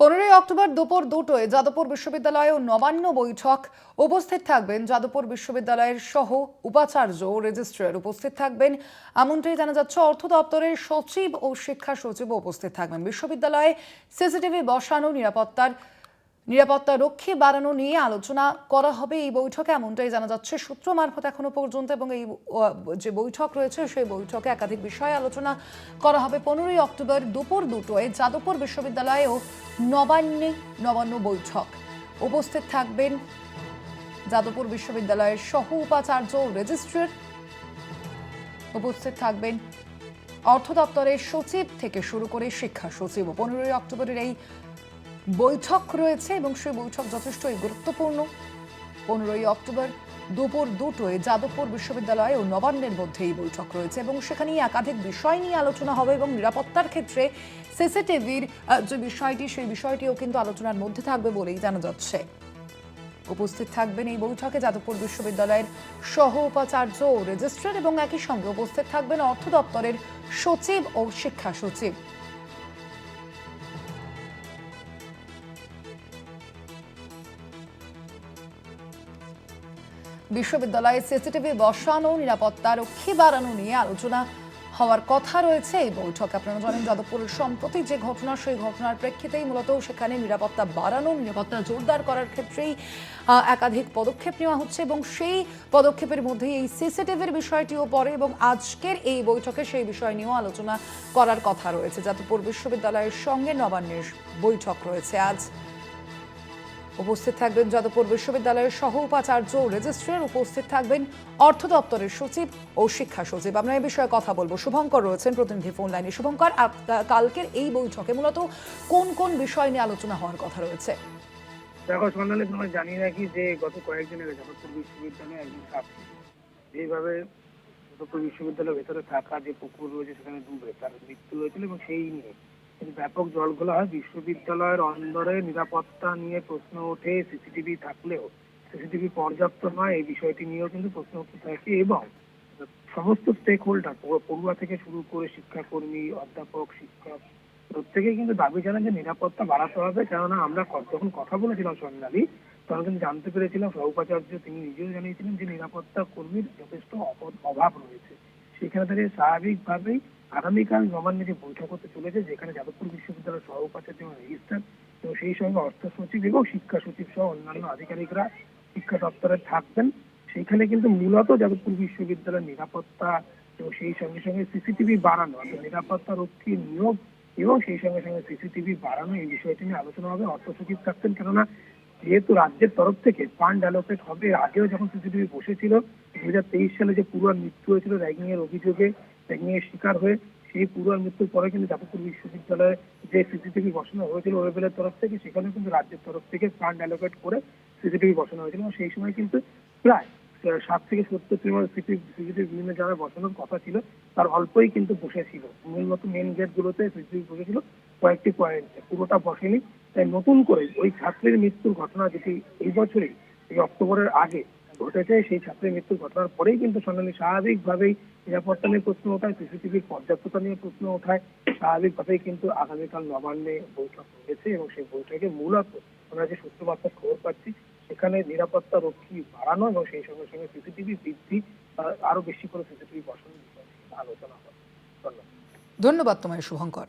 পনেরোই অক্টোবর দুপুর দুটোয় যাদবপুর বিশ্ববিদ্যালয়ে নবান্ন বৈঠক উপস্থিত থাকবেন যাদবপুর বিশ্ববিদ্যালয়ের সহ উপাচার্য ও রেজিস্ট্রার উপস্থিত থাকবেন। এমনটাই জানা যাচ্ছে, অর্থ দপ্তরের সচিব ও শিক্ষা সচিব উপস্থিত থাকবেন। বিশ্ববিদ্যালয়ে সিসিটিভি বসানো, নিরাপত্তার নিরাপত্তা রক্ষী বাড়ানো নিয়ে আলোচনা করা হবে এই বৈঠকে, এমনটাই জানা যাচ্ছে সূত্র মারফত এখনও পর্যন্ত এবং এই যে বৈঠক রয়েছে সেই বৈঠকে একাধিক বিষয়ে আলোচনা করা হবে। পনেরোই অক্টোবর দুপুর দুটোয় যাদবপুর বিশ্ববিদ্যালয়েও নবান্নে নবান্ন বৈঠক। উপস্থিত থাকবেন যাদবপুর বিশ্ববিদ্যালয়ের সহ উপাচার্য রেজিস্ট্রার। উপস্থিত থাকবেন অর্থ দপ্তরের সচিব থেকে শুরু করে শিক্ষা সচিব। পনেরোই অক্টোবরের এই বৈঠক রয়েছে এবং সেই বৈঠক যথেষ্টই গুরুত্বপূর্ণ। পনেরোই অক্টোবর দুপুর দুটোয় যাদবপুর বিশ্ববিদ্যালয় ও নবান্নের মধ্যে এই বৈঠক রয়েছে এবং সেখানে একাধিক বিষয় নিয়ে আলোচনা হবে এবং নিরাপত্তার ক্ষেত্রে সিসিটিভির যে বিষয়টি, সেই বিষয়টিও কিন্তু আলোচনার মধ্যে থাকবে বলেই জানা যাচ্ছে। উপস্থিত থাকবেন এই বৈঠকে যাদবপুর বিশ্ববিদ্যালয়ের সহ উপাচার্য ও রেজিস্ট্রার এবং একই সঙ্গে উপস্থিত থাকবেন অর্থ দপ্তরের সচিব ও শিক্ষা সচিব। বিশ্ববিদ্যালয়ে সিসিটিভি বসানো, নিরাপত্তা রক্ষী বাড়ানো নিয়ে আলোচনা হওয়ার কথা রয়েছে এই বৈঠক। আপনারা জানেন যাদবপুরের সম্প্রতি যে ঘটনা, সেই ঘটনার প্রেক্ষিতেই মূলত সেখানে নিরাপত্তা বাড়ানো, নিরাপত্তা জোরদার করার ক্ষেত্রেই একাধিক পদক্ষেপ নেওয়া হচ্ছে এবং সেই পদক্ষেপের মধ্যেই এই সিসিটিভির বিষয়টিও পড়ে এবং আজকের এই বৈঠকে সেই বিষয় নিয়েও আলোচনা করার কথা রয়েছে। যাদবপুর বিশ্ববিদ্যালয়ের সঙ্গে নবান্নের বৈঠক রয়েছে আজ। উপস্থিত থাকবেন যাদবপুর বিশ্ববিদ্যালয়ের সহ উপাচার্য রেজিস্ট্রার। উপস্থিত থাকবেন অর্থ দপ্তরের সচিব ও শিক্ষা সচিব। আমরা এই বিষয়ে কথা বলব। শুভঙ্কর রয়েছেন প্রতিনিধি ফোন লাইনে। শুভঙ্কর কালকের এই বৈঠকে মূলত কোন কোন বিষয় নিয়ে আলোচনা হওয়ার কথা রয়েছে? দেখো সন্ধানে তোমার জানিয়ে রাখি যে গত কয়েকদিন আগে যাদবপুর বিশ্ববিদ্যালয়ে একজন ছাত্রী যেভাবে যাদবপুর বিশ্ববিদ্যালয়ের ভেতরে থাকা যে পুকুর রয়েছে, সেখানে ডুবে তার মৃত্যু হয়েছিল এবং সেই নিয়ে ব্যাপক জলঘোলা হয় বিশ্ববিদ্যালয়ের অন্দরে নিরাপত্তা নিয়ে প্রশ্ন ওঠে সিসিটিভি থাকলেও। সিসিটিভি পর্যাপ্ত নয়, এই বিষয়টি নিয়েও কিন্তু প্রশ্ন উঠতে থাকে এবং সমস্ত স্টেক হোল্ডার পড়ুয়া থেকে শুরু করে শিক্ষাকর্মী, অধ্যাপক, শিক্ষক, প্রত্যেকেই কিন্তু দাবি জানান যে নিরাপত্তা বাড়াতে হবে। কেননা আমরা যখন কথা বলেছিলাম সন্ধ্যালী, তখন কিন্তু জানতে পেরেছিলাম সহোপাচার্য তিনি নিজেও জানিয়েছিলেন যে নিরাপত্তা কর্মীর যথেষ্ট অভাব রয়েছে। সেখানে দাঁড়িয়ে স্বাভাবিকভাবেই আগামীকাল নবান্নে যে বৈঠক হতে চলেছে, যেখানে যাদবপুর বিশ্ববিদ্যালয়ের সহ উপাচার্য এবং রেজিস্ট্রার এবং সেই সঙ্গে অর্থ সচিব এবং শিক্ষা সচিব সহ অন্যান্য আধিকারিকরা শিক্ষা দপ্তরে থাকবেন। সেইখানে কিন্তু মূলত যাদবপুর বিশ্ববিদ্যালয়ের নিরাপত্তা এবং সেই সঙ্গে সঙ্গে সিসিটিভি বাড়ানো, অর্থাৎ নিরাপত্তা রক্ষী নিয়োগ এবং সেই সঙ্গে সঙ্গে সিসিটিভি বাড়ানো এই বিষয়টি নিয়ে আলোচনা হবে। অর্থ সচিব থাকতেন কেননা যেহেতু রাজ্যের তরফ থেকে ফান্ড অ্যালোকেট হবে, আগেও যখন সিসিটিভি বসেছিল দু সালে যে পুরুয়ার মৃত্যু হয়েছিল র্যাগিং এর অভিযোগে র্যাগিং এর শিকার হয়ে, সেই পুরুয়ার মৃত্যুর পরে কিন্তু যাদবপুর বিশ্ববিদ্যালয়ে যে সিসিটিভি বসানো হয়েছিল ওয়েবেলের তরফ থেকে সেখানে কিন্তু রাজ্যের তরফ থেকে ফান্ড অ্যালোকেট করে সিসিটিভি বসানো হয়েছিল। এবং সেই সময় কিন্তু প্রায় ষাট থেকে সত্তর পরিমাণ সিসিটিভি বিভিন্ন জায়গায় বসানোর কথা ছিল। তার অল্পই কিন্তু বসেছিল। মূলত মেন গেট গুলোতে সিসিটিভি বসেছিল কয়েকটি পয়েন্টে পুরোটা বসেনি। তাই নতুন করে ওই ছাত্রের মৃত্যুর ঘটনা যেটি এই বছরই, এই অক্টোবরের আগে ঘটেছে, সেই ছাত্রের মৃত্যুর ঘটনার পরেই কিন্তু সোনালী স্বাভাবিকভাবেই নিরাপত্তা নিয়ে প্রশ্ন ওঠায় সিসিটিভির পর্যাপ্ততা নিয়ে প্রশ্ন ওঠায়। স্বাভাবিকভাবেই কিন্তু আগামীকাল নবান্নে বৈঠক হয়েছে এবং সেই বৈঠকে মূলত আমরা যে সূত্রবার্তার খবর পাচ্ছি, সেখানে নিরাপত্তা রক্ষী বাড়ানো এবং সেই সঙ্গে সঙ্গে সিসিটিভি বৃদ্ধি আরও বেশি করে সিসিটিভি বসানোর আলোচনা হবে। ধন্যবাদ। ধন্যবাদ তোমায়, শুভঙ্কর।